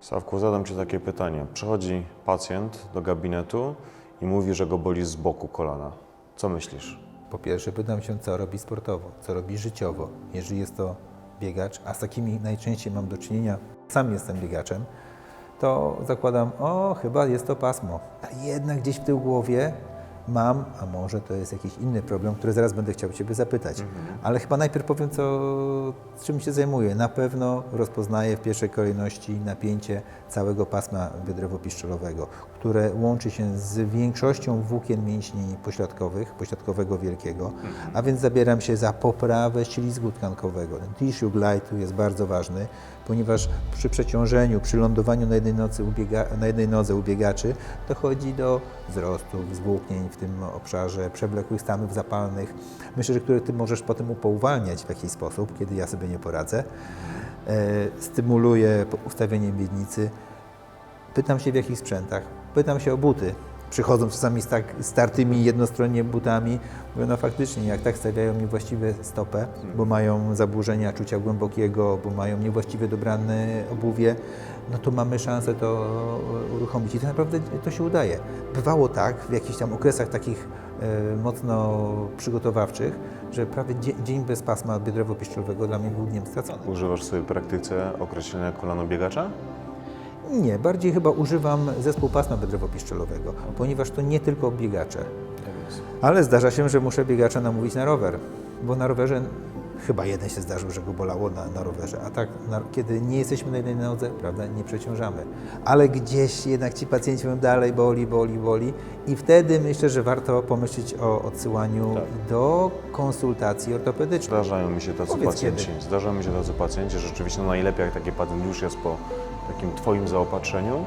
Sawku, zadam Ci takie pytanie. Przychodzi pacjent do gabinetu i mówi, że go boli z boku kolana. Co myślisz? Po pierwsze pytam się, co robi sportowo, co robi życiowo. Jeżeli jest to biegacz, a z takimi najczęściej mam do czynienia, sam jestem biegaczem, to zakładam, o, chyba jest to pasmo. A jednak gdzieś w tył głowie mam, a może to jest jakiś inny problem, który zaraz będę chciał Ciebie zapytać. Ale chyba najpierw powiem, co, czym się zajmuję. Na pewno rozpoznaję w pierwszej kolejności napięcie całego pasma biodrowo-piszczelowego, które łączy się z większością włókien mięśni pośladkowych, pośladkowego wielkiego, a więc zabieram się za poprawę ślizgu tkankowego. Ten tissue glide tu jest bardzo ważny, ponieważ przy przeciążeniu, przy lądowaniu na jednej, nocy u biega, na jednej nodze u biegaczy dochodzi do wzrostów, zwłóknień w tym obszarze, przewlekłych stanów zapalnych. Myślę, że które Ty możesz potem upouwalniać w jakiś sposób, kiedy ja sobie nie poradzę. E, stymuluję ustawienie miednicy. Pytam się w jakich sprzętach. Pytam się o buty. Przychodzą czasami z tak startymi jednostronnie butami. Mówię, no faktycznie, jak tak stawiają niewłaściwe stopę, bo mają zaburzenia czucia głębokiego, bo mają niewłaściwie dobrane obuwie, no to mamy szansę to uruchomić. I to naprawdę to się udaje. Bywało tak w jakichś tam okresach takich e, mocno przygotowawczych, że prawie dzie- dzień bez pasma biodrowo-piszczelowego dla mnie był dniem straconym. Używasz w swojej praktyce określenia kolano biegacza? Nie, bardziej chyba używam zespół pasma biodrowo-piszczelowego, ponieważ to nie tylko biegacze. Ale zdarza się, że muszę biegacza namówić na rower, bo na rowerze chyba jeden się zdarzył, że go bolało na, na rowerze, a tak na, kiedy nie jesteśmy na jednej nodze, prawda, nie przeciążamy. Ale gdzieś jednak ci pacjenci mówią dalej boli, boli, boli i wtedy myślę, że warto pomyśleć o odsyłaniu Tak. do konsultacji ortopedycznej. Zdarzają mi się tacy Powiedz pacjenci. kiedy. Zdarzają mi się tacy pacjenci. Rzeczywiście no najlepiej, jak taki pacjent już jest po takim Twoim zaopatrzeniu.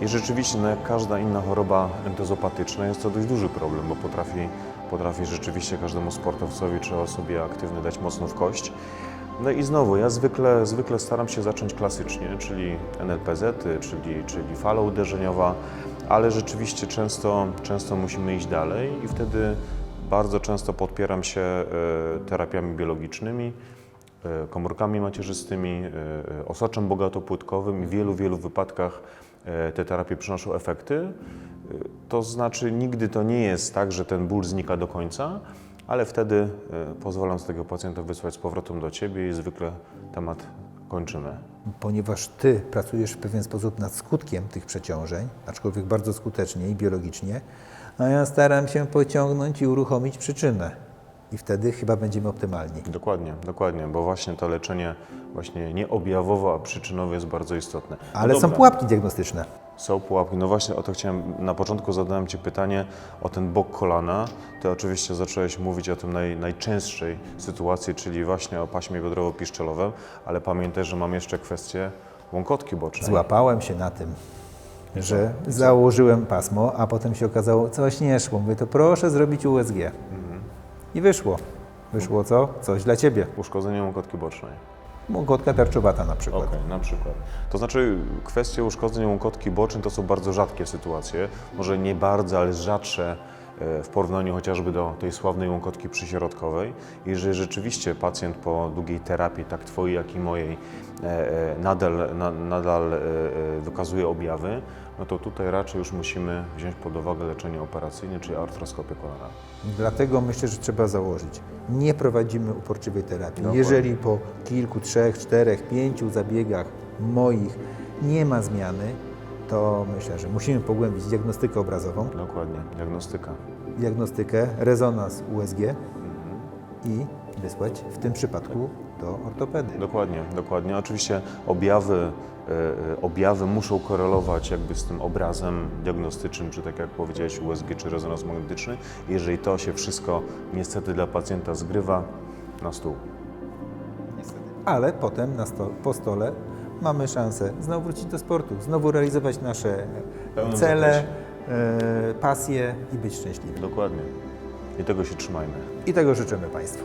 I rzeczywiście, no jak każda inna choroba entezopatyczna, jest to dość duży problem, bo potrafi, potrafi rzeczywiście każdemu sportowcowi czy osobie aktywnej dać mocno w kość. No i znowu, ja zwykle, zwykle staram się zacząć klasycznie, czyli NLPZ, czyli, czyli fala uderzeniowa, ale rzeczywiście często, często musimy iść dalej i wtedy bardzo często podpieram się e, terapiami biologicznymi, komórkami macierzystymi, e, e, osoczem bogatopłytkowym i w wielu, wielu wypadkach e, te terapie przynoszą efekty. E, To znaczy nigdy to nie jest tak, że ten ból znika do końca, ale wtedy e, pozwalam tego pacjenta wysłać z powrotem do Ciebie i zwykle temat kończymy. ponieważ Ty pracujesz w pewien sposób nad skutkiem tych przeciążeń, aczkolwiek bardzo skutecznie i biologicznie, a ja staram się pociągnąć i uruchomić przyczynę. I wtedy chyba będziemy optymalni. Dokładnie, dokładnie, bo właśnie to leczenie właśnie nie objawowo, a przyczynowe jest bardzo istotne. No Ale są dobra. pułapki diagnostyczne. Są pułapki. No właśnie o to chciałem, na początku zadałem Ci pytanie o ten bok kolana. Ty oczywiście zacząłeś mówić o tym naj, najczęstszej sytuacji, czyli właśnie o paśmie biodrowo-piszczelowym, ale pamiętaj, że mam jeszcze kwestię łąkotki bocznej. Złapałem się na tym, że założyłem pasmo, a potem się okazało, coś nie szło. Mówię, to proszę zrobić USG. I wyszło. Wyszło co? Coś dla Ciebie. Uszkodzenie łąkotki bocznej. Mogotka tarczowata na przykład. Okej, na przykład. To znaczy kwestie uszkodzeń łąkotki bocznej to są bardzo rzadkie sytuacje. Może nie bardzo, ale rzadsze w porównaniu chociażby do tej sławnej łąkotki przyśrodkowej. Jeżeli rzeczywiście pacjent po długiej terapii, tak Twojej, jak i mojej, e, e, nadal, na, nadal e, wykazuje objawy, no to tutaj raczej już musimy wziąć pod uwagę leczenie operacyjne, czyli artroskopię kolana. Dlatego myślę, że trzeba założyć. Nie prowadzimy uporczywej terapii. Dokładnie. Jeżeli po kilku, trzech, czterech, pięciu zabiegach moich nie ma zmiany, to myślę, że musimy pogłębić diagnostykę obrazową, Dokładnie, diagnostyka. diagnostykę, rezonans USG i wysłać w tym przypadku do ortopedy. Dokładnie, dokładnie. Oczywiście objawy, e, e, objawy muszą korelować jakby z tym obrazem diagnostycznym, czy tak jak powiedziałeś USG, czy rezonans magnetyczny. Jeżeli to się wszystko niestety dla pacjenta zgrywa, na stół. Ale potem na sto, po stole mamy szansę znowu wrócić do sportu, znowu realizować nasze pełnym cele, zakresie. e, pasje i być szczęśliwym. Dokładnie. I tego się trzymajmy. I tego życzymy Państwu.